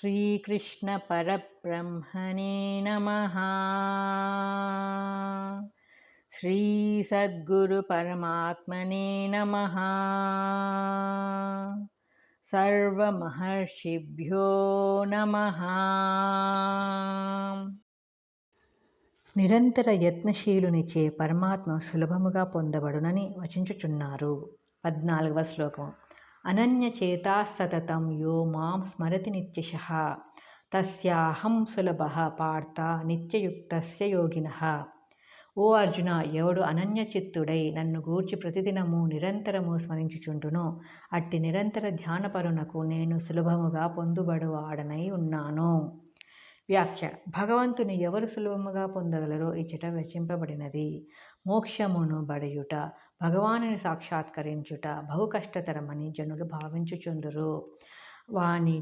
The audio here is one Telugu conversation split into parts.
श्रीकृष्णपरब्रह्मणे नमः श्रीसद्गुरुपरमात्मने नमः सर्वमहर्षिभ्यो नमः నిరంతర యత్నశీలునిచే పరమాత్మ సులభముగా పొందబడునని వచించుచున్నారు పద్నాలుగవ శ్లోకం అనన్యచేతా సతతం యో మాం స్మరతి నిత్యశ తస్యాహం సులభ పార్థ నిత్యయుక్తస్య యోగిన. ఓ అర్జున ఎవడు అనన్యచిత్తుడై నన్ను గూర్చి ప్రతిదినము నిరంతరము స్మరించుచుండునో అట్టి నిరంతర ధ్యానపరునకు నేను సులభముగా పొందుబడువాడనై ఉన్నాను. వ్యాఖ్య. భగవంతుని ఎవరు సులభముగా పొందగలరో ఇచ్చట రచింపబడినది. మోక్షమును బడయుట భగవానుని సాక్షాత్కరించుట బహు కష్టతరమని జనులు భావించుచుందురు. వాని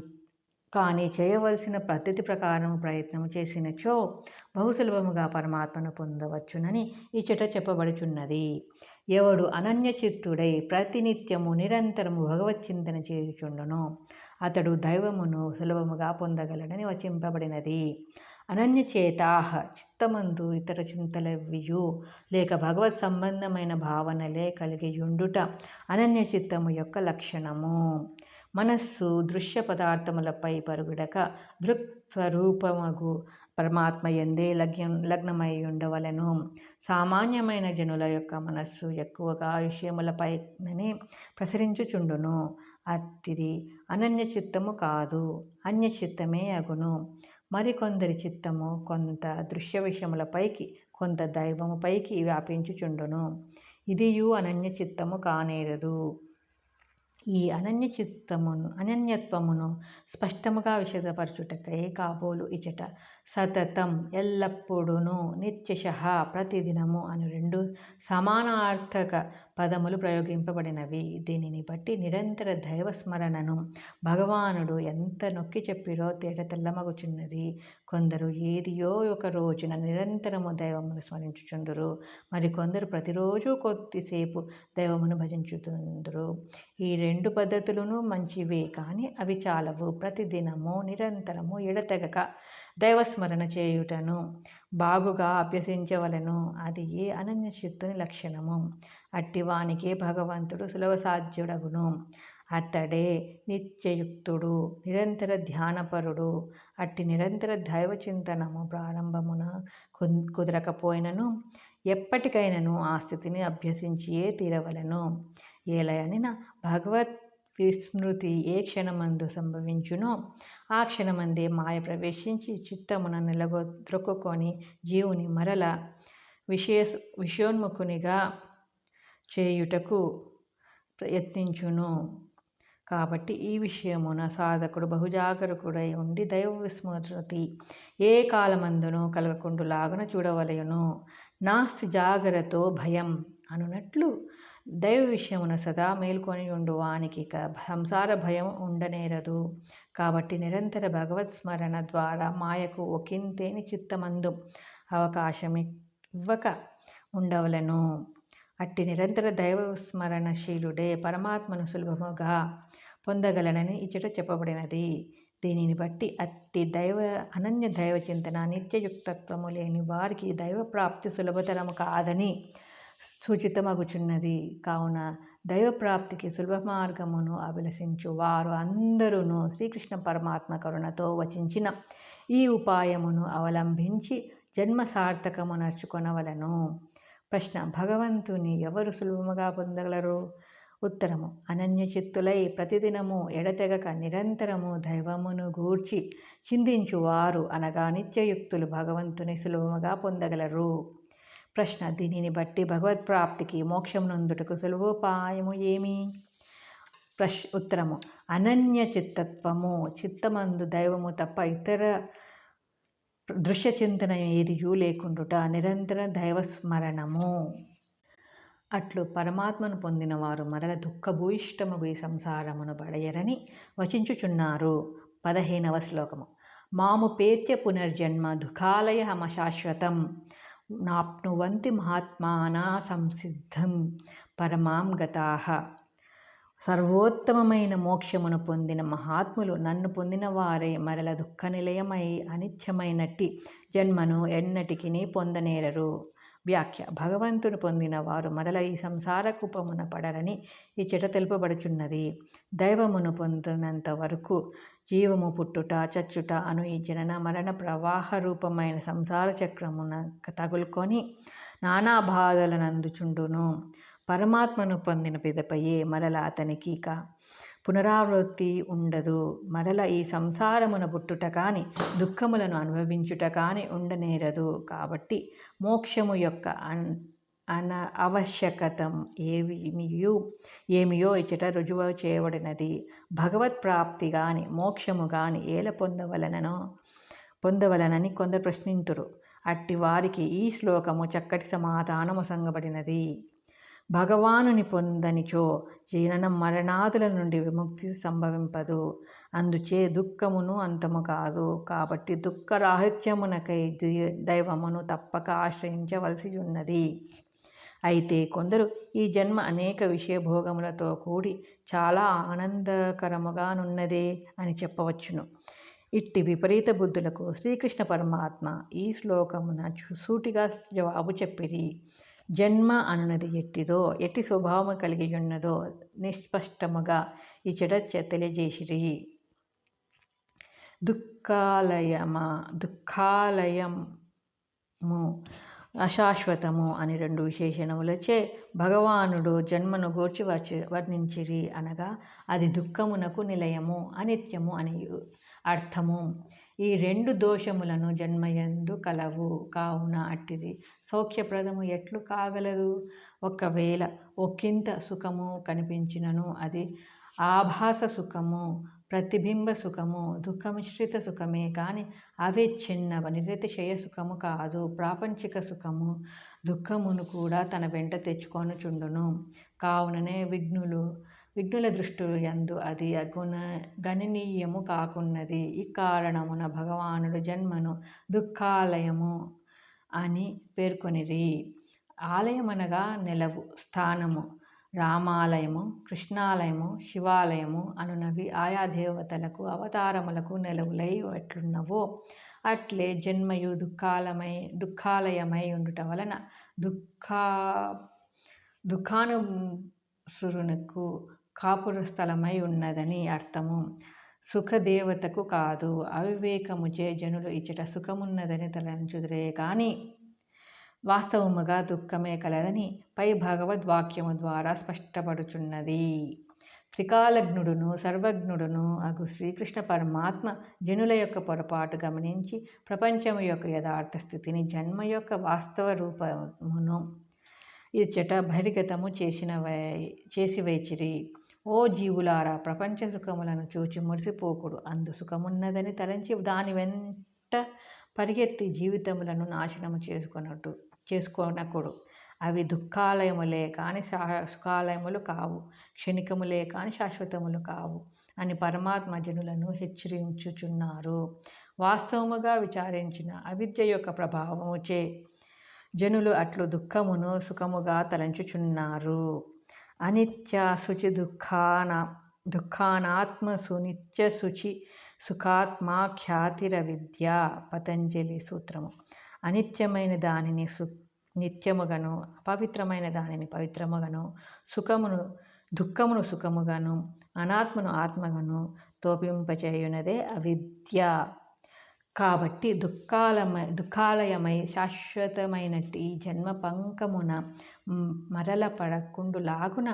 కానీ చేయవలసిన పద్ధతి ప్రకారం ప్రయత్నం చేసినచో బహు సులభముగా పరమాత్మను పొందవచ్చునని ఇచ్చట చెప్పబడుచున్నది. ఎవడు అనన్యచిత్తుడై ప్రతినిత్యము నిరంతరము భగవత్ చింతన చేయుచుండును అతడు దైవమును సులభముగా పొందగలడని వచింపబడినది. అనన్యచేతాహ చిత్తమందు ఇతర చింతలవియు లేక భగవత్ సంబంధమైన భావనలే కలిగియుండుట అనన్య చిత్తము యొక్క లక్షణము. మనస్సు దృశ్య పదార్థములపై పరుగుడక దృక్ స్వరూపమగు పరమాత్మ ఎందే లగ్నం లగ్నమై ఉండవలను. సామాన్యమైన జనుల యొక్క మనస్సు ఎక్కువగా విషయములపైనే ప్రసరించుచుండును. అతిది అనన్య చిత్తము కాదు అన్య చిత్తమే అగును. మరికొందరి చిత్తము కొంత దృశ్య విషయములపైకి కొంత దైవముపైకి వ్యాపించుచుండును. ఇదియు అనన్య చిత్తము కానేరదు. ఈ అనన్య చిత్తమును అనన్యత్వమును స్పష్టముగా విషదపరచుటకై కాబోలు ఇచట సతతం ఎల్లప్పుడూను నిత్యశ ప్రతిదినము అని రెండు సమానార్థక పదములు ప్రయోగింపబడినవి. దీనిని బట్టి నిరంతర దైవస్మరణను భగవానుడు ఎంత నొక్కి చెప్పిరో తేట తెల్లమగుచున్నది. కొందరు ఏదియో ఒక రోజున నిరంతరము దైవమును స్మరించుచుందురు. మరికొందరు ప్రతిరోజు కొద్దిసేపు దైవమును భజించుతుందరు. ఈ రెండు పద్ధతులను మంచివే కానీ అవి చాలవు. ప్రతిదినము నిరంతరము ఎడతెగక స్మరణ చేయుటను బాగుగా అభ్యసించవలను. అది ఏ అనన్యశక్తుని లక్షణము? అట్టివానికి భగవంతుడు సులభ సాధ్యుడగును అతడే నిత్యయుక్తుడు నిరంతర ధ్యానపరుడు. అట్టి నిరంతర దైవ చింతనము ప్రారంభమున కుదరకపోయినను ఎప్పటికైనను ఆ స్థితిని అభ్యసించియే తీరవలను. ఏలయనిన భగవత్ విస్మృతి ఏ క్షణమందు సంభవించునో ఆ క్షణమందే మాయ ప్రవేశించి చిత్తమున నిలగొద్రొక్కుకొని జీవుని మరల విషయ విషయోన్ముఖునిగా చేయుటకు ప్రయత్నించును. కాబట్టి ఈ విషయమున సాధకుడు బహుజాగరకుడై ఉండి దైవ విస్మృతి ఏ కాలమందునో కలగకుండులాగన చూడవలయును నాస్తి జాగరతో భయం అనునట్లు దైవ విషయమున సదా మేల్కొని ఉండు వానికి సంసార భయం ఉండనేరదు. కాబట్టి నిరంతర భగవత్ స్మరణ ద్వారా మాయకు ఒకంతేని చిత్తమందు అవకాశం ఇవ్వక ఉండవలను. అట్టి నిరంతర దైవ స్మరణశీలుడే పరమాత్మను సులభముగా పొందగలనని ఇచ్చట చెప్పబడినది. దీనిని బట్టి అట్టి దైవ అనన్య దైవ చింతన నిత్యయుక్తత్వము లేని వారికి దైవ ప్రాప్తి సులభతరము కాదని సూచితమగుచున్నది. కావున దైవప్రాప్తికి సులభ మార్గమును అభిలషించు వారు అందరూ శ్రీకృష్ణ పరమాత్మ కరుణతో వచించిన ఈ ఉపాయమును అవలంబించి జన్మ సార్థకము నడుచుకొనవలను. ప్రశ్న భగవంతుని ఎవరు సులభముగా పొందగలరు? ఉత్తరము అనన్య చిత్తులై ప్రతిదినము ఎడతెగక నిరంతరము దైవమును గూర్చి చిందించువారు అనగా నిత్యయుక్తులు భగవంతుని సులభముగా పొందగలరు. ప్రశ్న దీనిని బట్టి భగవత్ప్రాప్తికి మోక్షం నందుటకు సులభోపాయము ఏమి? ప్రశ్ ఉత్తరము. అనన్య చిత్తత్వము. చిత్తమందు దైవము తప్ప ఇతర దృశ్య చింతన ఏదియూ లేకుండుట నిరంతర దైవస్మరణము. అట్లు పరమాత్మను పొందిన వారు మరల దుఃఖభూయిష్టము ఈ సంసారమును పడయరని వచించుచున్నారు. పదహేనవ శ్లోకము. మాము పేత్య పునర్జన్మ దుఃఖాలయ శాశ్వతం. నాప్నువంతి మహాత్మానా సంసిద్ధం పరమాం గతాః. సర్వోత్తమమైన మోక్షమును పొందిన మహాత్ములు నన్ను పొందిన వారే మరల దుఃఖ నిలయమై అనిత్యమైనట్టి జన్మను ఎన్నటికి పొందనేరరు. వ్యాఖ్య. భగవంతుడు పొందిన వారు మరల ఈ సంసార కూపమున పడరని ఈ చెట తెలుపబడుచున్నది. దైవమును పొందినంత వరకు జీవము పుట్టుట చచ్చుట అను ఈ జనన మరణ ప్రవాహ రూపమైన సంసార చక్రమున తగులుకొని నానా బాధలనందుచుండును. పరమాత్మను పొందిన పిదపయే మరల అతనికి ఇక పునరావృత్తి ఉండదు. మరల ఈ సంసారమున పుట్టుట కానీ దుఃఖములను అనుభవించుట కానీ ఉండనేరదు. కాబట్టి మోక్షము యొక్క అన్ అన ఆవశ్యకతం ఏమియో ఏమియో ఇచ్చట రుజువు చేయబడినది. భగవత్ ప్రాప్తి గాని మోక్షము గాని ఏల పొందవలననో పొందవలనని కొందరు ప్రశ్నింతురు. అట్టి వారికి ఈ శ్లోకము చక్కటి సమాధానము సంగబడినది. భగవానుని పొందనిచో జనన మరణాదుల నుండి విముక్తి సంభవింపదు. అందుచే దుఃఖమును అంతము కాదు. కాబట్టి దుఃఖరాహిత్యమునకై దైవమును తప్పక ఆశ్రయించవలసి ఉన్నది అయితే కొందరు ఈ జన్మ అనేక విషయభోగములతో కూడి చాలా ఆనందకరముగానున్నదే అని చెప్పవచ్చును. ఇట్టి విపరీత బుద్ధులకు శ్రీకృష్ణ పరమాత్మ ఈ శ్లోకమున సూటిగా జవాబు చెప్పిరి. జన్మ అన్నది ఎట్టిదో ఎట్టి స్వభావం కలిగి ఉన్నదో నిస్పష్టముగా ఈ చెడ తెలియజేసిరి. దుఃఖాలయమా దుఃఖాలయము అశాశ్వతము అని రెండు విశేషణములచే భగవానుడు జన్మను గూర్చి వర్ణించిరి అనగా అది దుఃఖమునకు నిలయము అనిత్యము అని అర్థము. ఈ రెండు దోషములను జన్మయందు కలవు. కావున అట్టిది. సౌఖ్యప్రదము ఎట్లు కాగలదు? ఒకవేళ ఒకంత సుఖము కనిపించినను అది ఆభాస సుఖము ప్రతిబింబ సుఖము దుఃఖమిశ్రిత సుఖమే. కానీ అవే చిన్నవ నిరతిశయ సుఖము కాదు. ప్రాపంచిక సుఖము దుఃఖమును కూడా తన వెంట తెచ్చుకొనుచుండును. కావుననే విఘ్నులు విఘ్నుల దృష్టిలు యందు అది అగుణ గణనీయము కాకున్నది. ఈ కారణమున భగవానుడు జన్మను దుఃఖాలయము అని పేర్కొనిరి. ఆలయమనగా నెలవు స్థానము రామాలయము కృష్ణాలయము శివాలయము అనునవి ఆయా దేవతలకు అవతారములకు నెలవులై ఎట్లున్నవో అట్లే జన్మయు దుఃఖాలమై దుఃఖాలయమై ఉండుట వలన దుఃఖా సురునకు కాపుర స్థలమై ఉన్నదని అర్థము. సుఖదేవతకు కాదు అవివేకముచే జనులు ఇచ్చట సుఖమున్నదని తలంచుదురే. కానీ వాస్తవముగా దుఃఖమే కలదని పై భగవద్వాక్యము ద్వారా స్పష్టపడుచున్నది. త్రికాలజ్ఞుడును సర్వజ్ఞుడును అగు శ్రీకృష్ణ పరమాత్మ జనుల యొక్క పొరపాటు గమనించి ప్రపంచం యొక్క యథార్థ స్థితిని జన్మ యొక్క వాస్తవ రూపమును ఇచ్చట బహిర్గతము చేసిన చేసి వేచిరి ఓ జీవులారా ప్రపంచ సుఖములను చూచి మురిసిపోకుడు. అందు సుఖమున్నదని తలంచి దాని వెంట పరిగెత్తి జీవితములను నాశనము చేసుకున్నట్టు చేసుకోనకుడు. అవి దుఃఖాలయములే కాని సుఖాలయములు కావు. క్షణికములే కాని శాశ్వతములు కావు అని పరమాత్మ జనులను హెచ్చరించుచున్నారు. వాస్తవముగా విచారించిన అవిద్య యొక్క ప్రభావముచే జనులు అట్లు దుఃఖమును సుఖముగా తలంచుచున్నారు. అనిత్య శుచి దుఃఖాన దుఃఖానాత్మ సునిత్య శుచి సుఖాత్మ ఖ్యాతిర విద్య పతంజలి సూత్రము అనిత్యమైన దానిని సు నిత్యముగాను అపవిత్రమైన దానిని పవిత్రముగాను సుఖమును దుఃఖమును సుఖముగాను అనాత్మను ఆత్మగను తోపింపచేయునదే అవిద్య కాబట్టి దుఃఖాలమై దుఃఖాలయమై శాశ్వతమైనట్టి ఈ జన్మ పంకమున మరల పడకుండులాగున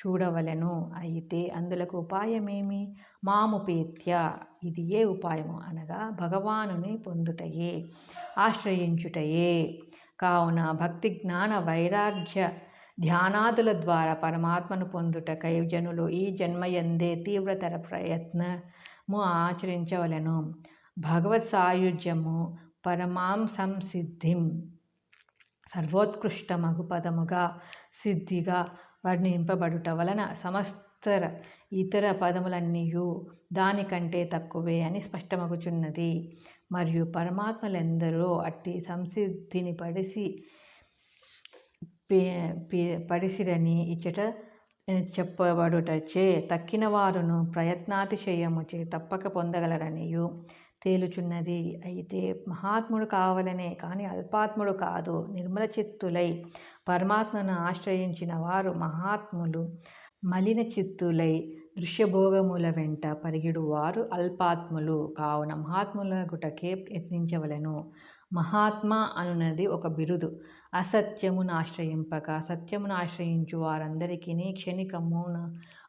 చూడవలెను. అయితే అందులకు ఉపాయమేమి? మాముపేత్య ఇది ఏ ఉపాయము అనగా భగవానుని పొందుటయే ఆశ్రయించుటయే. కావున భక్తి జ్ఞాన వైరాగ్య ధ్యానాదుల ద్వారా పరమాత్మను పొందుటకై జనులు ఈ జన్మయందే తీవ్రతర ప్రయత్నము ఆచరించవలెను. భగవత్ సాయుధ్యము పరమాం సంసిద్ధిం సర్వోత్కృష్టమగు పదముగా సిద్ధిగా వర్ణింపబడుట వలన సమస్తర ఇతర పదములన్నీయు దానికంటే తక్కువే అని స్పష్టమగుచున్నది. మరియు పరమాత్మలెందరో అట్టి సంసిద్ధిని పడిసి పడిసిరని ఇచ్చట చెప్పబడుటచే తక్కిన వారును ప్రయత్నాతిశయముచే తప్పక పొందగలరనియు. తేలుచున్నది. అయితే మహాత్ముడు కావాలనే కానీ అల్పాత్ముడు కాదు నిర్మల చిత్తులై. పరమాత్మను ఆశ్రయించిన వారు మహాత్ములు. మలిన చిత్తులై. దృశ్యభోగముల వెంట పరిగిడు వారు అల్పాత్ములు. కావున మహాత్ములగుటకే యత్నించవలెను. మహాత్మ అనున్నది ఒక బిరుదు. అసత్యమును ఆశ్రయింపక సత్యమును ఆశ్రయించు వారందరికీ క్షణికమును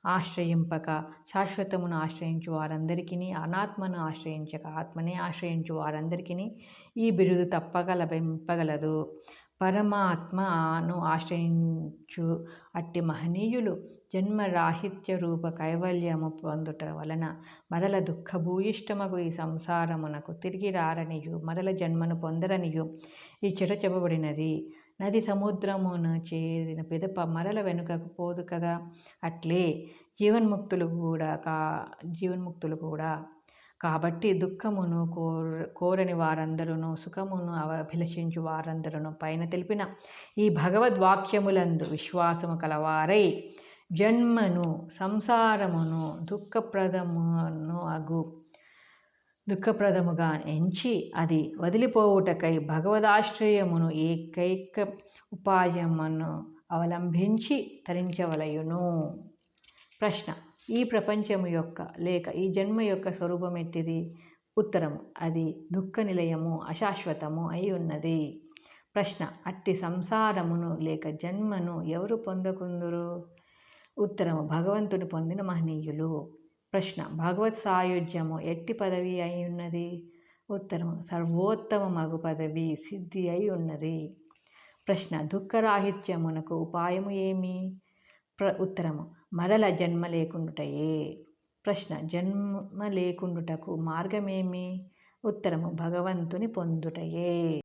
ఆశ్రయింపక శాశ్వతమును ఆశ్రయించు వారందరికీ అనాత్మను ఆశ్రయించక ఆత్మనే ఆశ్రయించు వారందరికీ ఈ బిరుదు తప్పక లభింపగలదు. పరమాత్మను ఆశ్రయించు అట్టి మహనీయులు జన్మరాహిత్య రూప కైవల్యము పొందుట వలన మరల దుఃఖభూయిష్టమగు ఈ సంసారమునకు తిరిగి రారనియు మరల జన్మను పొందరనియు ఈ చెట చెప్పబడినది నది సముద్రమును చేరిన పిదప మరల వెనుకకు పోదు కదా? అట్లే జీవన్ముక్తులు కూడా కా జీవన్ముక్తులు కూడా కాబట్టి దుఃఖమును కోర కోరని వారందరూ సుఖమును అభిలషించు వారందరూ పైన తెలిపిన ఈ భగవద్వాక్యములందు విశ్వాసము కలవారై జన్మను సంసారమును దుఃఖప్రదమును అగు. దుఃఖప్రదముగా ఎంచి అది వదిలిపోవుటకై భగవదాశ్రయమును ఏకైక ఉపాయమును అవలంబించి తరించవలయును. ప్రశ్న ఈ ప్రపంచము యొక్క లేక ఈ జన్మ యొక్క స్వరూపం ఎట్టిది ఉత్తరము. అది దుఃఖ నిలయము అశాశ్వతము అయి ఉన్నది. ప్రశ్న అట్టి సంసారమును లేక జన్మను ఎవరు పొందకుందురు? ఉత్తరము భగవంతుని పొందిన మహనీయులు. ప్రశ్న భగవత్ సాయుధ్యము ఎట్టి పదవి అయి ఉన్నది? ఉత్తరము సర్వోత్తమ మగు పదవి సిద్ధి అయి ఉన్నది. ప్రశ్న దుఃఖరాహిత్యమునకు ఉపాయము ఏమి? ప్ర ఉత్తరము. మరల జన్మ లేకుండుటయే. ప్రశ్న జన్మ లేకుండుటకు మార్గమేమి? ఉత్తరము భగవంతుని పొందుటయే.